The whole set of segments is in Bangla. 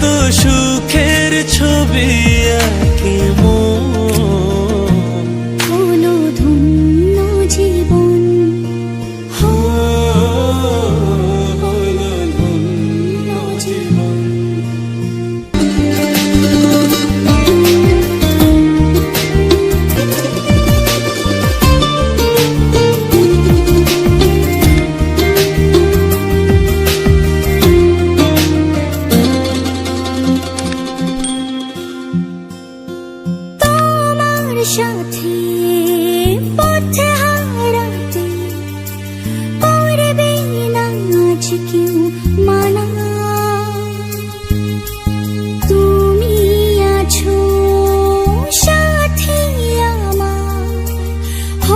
কত সুখের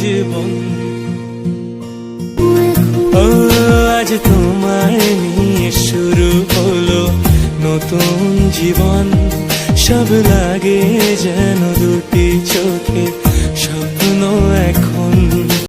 জীবন। ও, আজ তোমায় নিয়ে শুরু হলো নতুন জীবন। সব লাগে যেন দুটি চোখে স্বপ্ন এখন